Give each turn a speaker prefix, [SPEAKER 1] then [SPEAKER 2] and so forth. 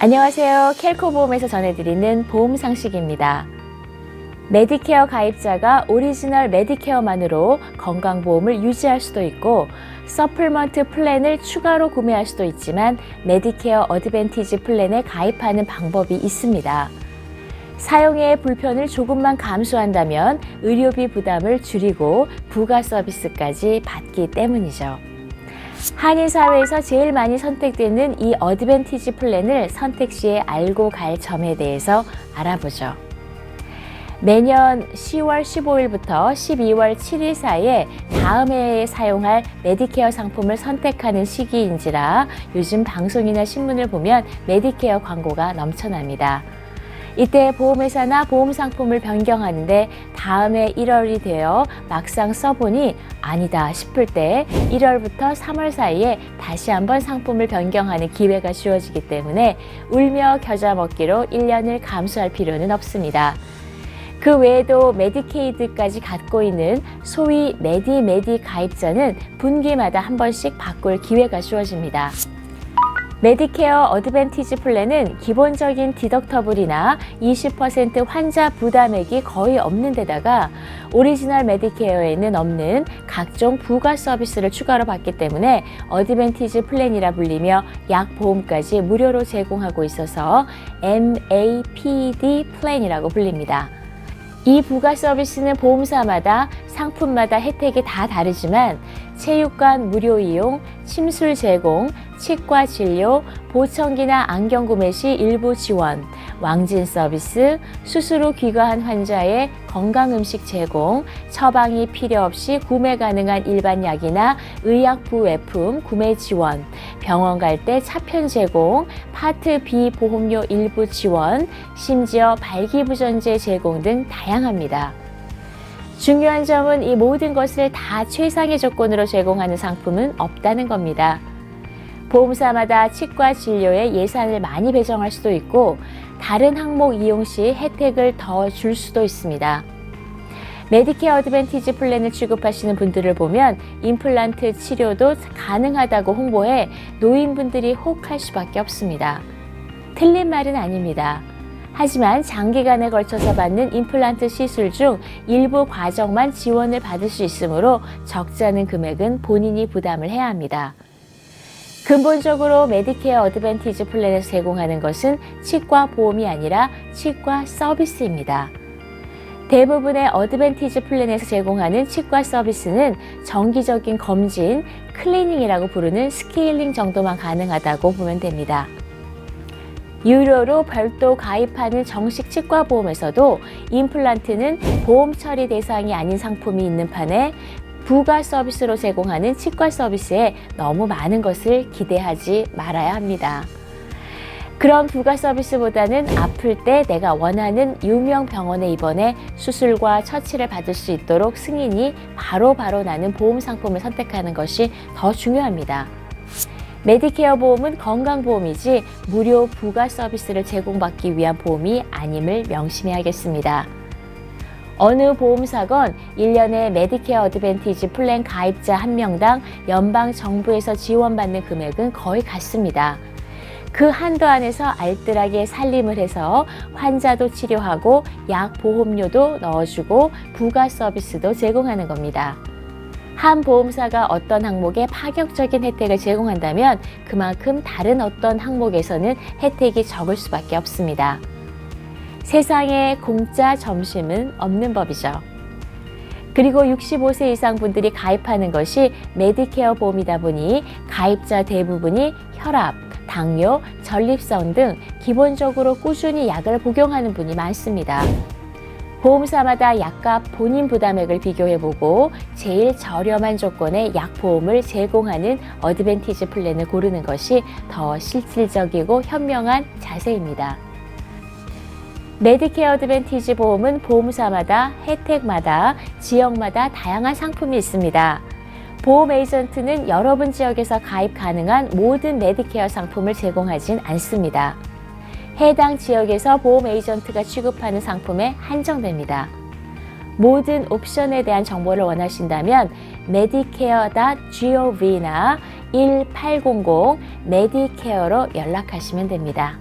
[SPEAKER 1] 안녕하세요. 켈코보험에서 전해드리는 보험 상식입니다. 메디케어 가입자가 오리지널 메디케어만으로 건강보험을 유지할 수도 있고 서플먼트 플랜을 추가로 구매할 수도 있지만 메디케어 어드밴티지 플랜에 가입하는 방법이 있습니다. 사용의 불편을 조금만 감수한다면 의료비 부담을 줄이고 부가 서비스까지 받기 때문이죠. 한인 사회에서 제일 많이 선택되는 이 어드밴티지 플랜을 선택 시에 알고 갈 점에 대해서 알아보죠. 매년 10월 15일부터 12월 7일 사이에 다음 해에 사용할 메디케어 상품을 선택하는 시기인지라 요즘 방송이나 신문을 보면 메디케어 광고가 넘쳐납니다. 이때 보험회사나 보험 상품을 변경하는데 다음해 1월이 되어 막상 써보니 아니다 싶을 때 1월부터 3월 사이에 다시 한번 상품을 변경하는 기회가 주어지기 때문에 울며 겨자 먹기로 1년을 감수할 필요는 없습니다. 그 외에도 메디케이드까지 갖고 있는 소위 메디메디 가입자는 분기마다 한 번씩 바꿀 기회가 주어집니다. 메디케어 어드밴티지 플랜은 기본적인 디덕터블이나 20% 환자 부담액이 거의 없는 데다가 오리지널 메디케어에는 없는 각종 부가 서비스를 추가로 받기 때문에 어드밴티지 플랜이라 불리며 약 보험까지 무료로 제공하고 있어서 MAPD 플랜이라고 불립니다. 이 부가 서비스는 보험사마다 상품마다 혜택이 다 다르지만 체육관 무료 이용, 침술 제공, 치과 진료, 보청기나 안경 구매 시 일부 지원, 왕진 서비스, 수술 후 귀가한 환자의 건강 음식 제공, 처방이 필요 없이 구매 가능한 일반 약이나 의약부 외품 구매 지원, 병원 갈 때 차편 제공, 파트 B 보험료 일부 지원, 심지어 발기부전제 제공 등 다양합니다. 중요한 점은 이 모든 것을 다 최상의 조건으로 제공하는 상품은 없다는 겁니다. 보험사마다 치과 진료에 예산을 많이 배정할 수도 있고 다른 항목 이용 시 혜택을 더 줄 수도 있습니다. 메디케어 어드밴티지 플랜을 취급하시는 분들을 보면 임플란트 치료도 가능하다고 홍보해 노인분들이 혹할 수밖에 없습니다. 틀린 말은 아닙니다. 하지만 장기간에 걸쳐서 받는 임플란트 시술 중 일부 과정만 지원을 받을 수 있으므로 적지 않은 금액은 본인이 부담을 해야 합니다. 근본적으로 메디케어 어드밴티지 플랜에서 제공하는 것은 치과 보험이 아니라 치과 서비스입니다. 대부분의 어드밴티지 플랜에서 제공하는 치과 서비스는 정기적인 검진, 클리닝이라고 부르는 스케일링 정도만 가능하다고 보면 됩니다. 유료로 별도 가입하는 정식 치과 보험에서도 임플란트는 보험 처리 대상이 아닌 상품이 있는 판에 부가 서비스로 제공하는 치과 서비스에 너무 많은 것을 기대하지 말아야 합니다. 그런 부가 서비스보다는 아플 때 내가 원하는 유명 병원에 입원해 수술과 처치를 받을 수 있도록 승인이 바로바로 바로 나는 보험 상품을 선택하는 것이 더 중요합니다. 메디케어 보험은 건강보험이지 무료 부가 서비스를 제공받기 위한 보험이 아님을 명심해야겠습니다. 어느 보험사건 1년에 메디케어 어드밴티지 플랜 가입자 한 명당 연방 정부에서 지원받는 금액은 거의 같습니다. 그 한도 안에서 알뜰하게 살림을 해서 환자도 치료하고 약 보험료도 넣어주고 부가 서비스도 제공하는 겁니다. 한 보험사가 어떤 항목에 파격적인 혜택을 제공한다면 그만큼 다른 어떤 항목에서는 혜택이 적을 수밖에 없습니다. 세상에 공짜 점심은 없는 법이죠. 그리고 65세 이상 분들이 가입하는 것이 메디케어 보험이다 보니 가입자 대부분이 혈압, 당뇨, 전립선 등 기본적으로 꾸준히 약을 복용하는 분이 많습니다. 보험사마다 약값 본인 부담액을 비교해보고 제일 저렴한 조건의 약보험을 제공하는 어드밴티지 플랜을 고르는 것이 더 실질적이고 현명한 자세입니다. 메디케어 어드밴티지 보험은 보험사마다 혜택마다 지역마다 다양한 상품이 있습니다. 보험 에이전트는 여러분 지역에서 가입 가능한 모든 메디케어 상품을 제공하진 않습니다. 해당 지역에서 보험 에이전트가 취급하는 상품에 한정됩니다. 모든 옵션에 대한 정보를 원하신다면 medicare.gov나 1800 메디케어로 연락하시면 됩니다.